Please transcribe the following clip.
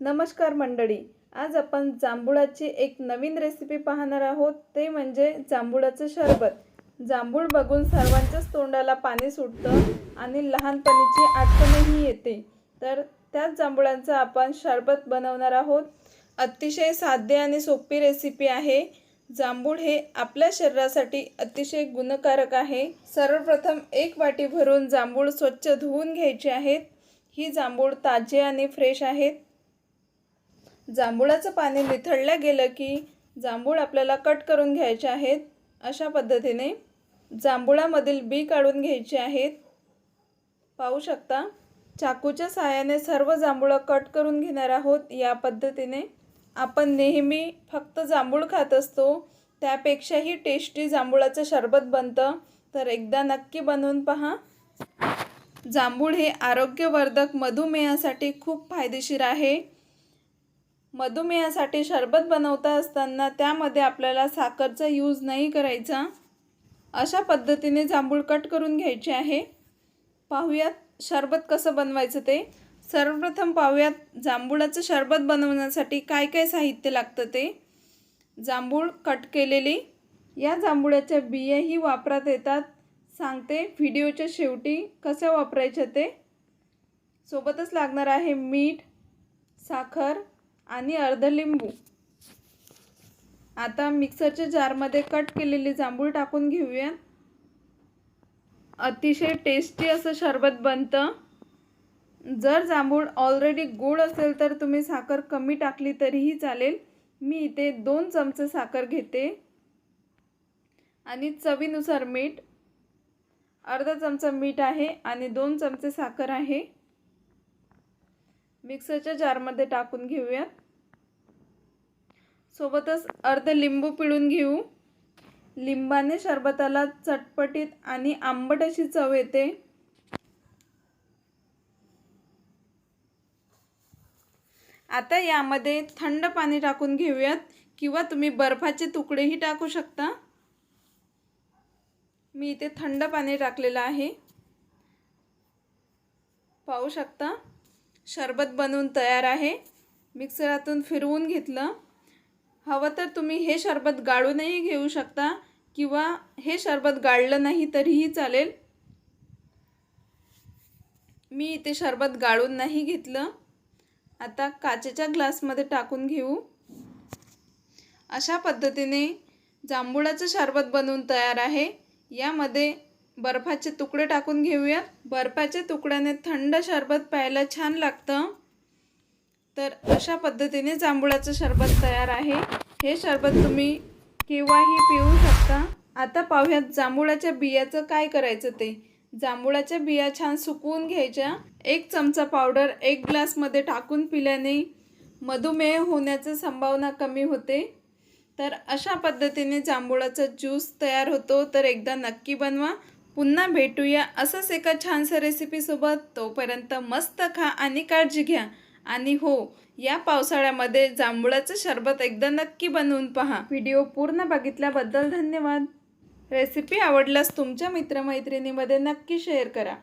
नमस्कार मंडळी आज आपण जांभुळाची एक नवीन रेसिपी पाहणार आहोत. ते म्हणजे जांभुळाचं शरबत. जांभूळ बघून सर्वांच्याच तोंडाला पाणी सुटतं आणि लहानपणीची आठवणही येते. तर त्याच जांभुळांचं आपण शरबत बनवणार आहोत. अतिशय साध्य आणि सोपी रेसिपी आहे. जांभूळ हे आपल्या शरीरासाठी अतिशय गुणकारक आहे. सर्वप्रथम एक वाटी भरून जांभूळ स्वच्छ धुवून घ्यायचे आहेत. ही जांभूळ ताजे आणि फ्रेश आहेत. जांभुळाचं पाणी निथळलं गेलं की जांभूळ आपल्याला कट करून घ्यायचे आहेत. अशा पद्धतीने जांभुळामधील बी काढून घ्यायचे आहेत. पाहू शकता चाकूच्या सहाय्याने सर्व जांभुळं कट करून घेणार आहोत. या पद्धतीने आपण नेहमी फक्त जांभूळ खात असतो. त्यापेक्षाही टेस्टी जांभुळाचं शरबत बनतं. तर एकदा नक्की बनवून पहा. जांभूळ हे आरोग्यवर्धक मधुमेहासाठी खूप फायदेशीर आहे. मधुमेहासाठी शरबत बनवता असताना त्यामध्ये आपल्याला साखरचा यूज नाही करायचा. अशा पद्धतीने जांभूळ कट करून घ्यायचे आहे. पाहूयात शरबत कसं बनवायचं ते. सर्वप्रथम पाहूयात जांभूळाचं शरबत बनवण्यासाठी काय काय साहित्य लागतं ते. जांभूळ कट केलेली. या जांभुळाच्या बियाही वापरात येतात. सांगते व्हिडिओच्या शेवटी कशा वापरायच्या ते. सोबतच लागणार आहे मीठ साखर आणि अर्ध लिंबू. आता मिक्सरच्या जारमध्ये कट केलेली जांभूळ टाकून घेऊया. अतिशय टेस्टी असं शरबत बनतं. जर जांभूळ ऑलरेडी गोड असेल तर तुम्ही साखर कमी टाकली तरीही चालेल. मी इथे दोन चमचे साखर घेते. आणि चवीनुसार मीठ. अर्धा चमचा मीठ आहे आणि दोन चमचे साखर आहे. मिक्सरच्या जारमध्ये टाकून घेऊयात सोबतच अर्ध लिंबू पिळून घेऊ. लिंबाने शरबताला चटपटीत आणि आंबट अशी चव येते. आता यामध्ये थंड पाणी टाकून घेऊयात किंवा तुम्ही बर्फाचे तुकडेही टाकू शकता. मी इथे थंड पाणी टाकलेलं आहे. पाहू शकता? शरबत बनवून तयार आहे. मिक्सरातून फिरवून घेतलं. हवं तर तुम्ही हे शरबत गाळूनही घेऊ शकता किंवा हे शरबत गाळलं नाही तरीही चालेल. मी इथे शरबत गाळून नाही घेतलं. आता काचेच्या ग्लासमध्ये टाकून घेऊ. अशा पद्धतीने जांभुळाचं शरबत बनवून तयार आहे. यामध्ये बर्फाचे तुकडे टाकून घेऊयात बर्फाच्या तुकड्याने थंड शरबत प्यायला छान लागतं. तर अशा पद्धतीने जांभुळाचं शरबत तयार आहे. हे शरबत तुम्ही केव्हाही पिऊ शकता. आता पाहूयात जांभुळाच्या बियाचं काय करायचं ते. जांभुळाच्या बिया छान सुकवून घ्यायच्या. एक चमचा पावडर एक ग्लासमध्ये टाकून पिल्याने मधुमेह होण्याची संभावना कमी होते. तर अशा पद्धतीने जांभुळाचा ज्यूस तयार होतो. तर एकदा नक्की बनवा. पुन्हा भेटूया असंच एका छानसं रेसिपीसोबत तोपर्यंत मस्त खा आणि काळजी घ्या. आणि हो या पावसाळ्यामध्ये जांभुळाचं शरबत एकदा नक्की बनवून पहा. व्हिडिओ पूर्ण बघितल्याबद्दल धन्यवाद. रेसिपी आवडल्यास तुमच्या मित्रमैत्रिणीमध्ये नक्की शेअर करा.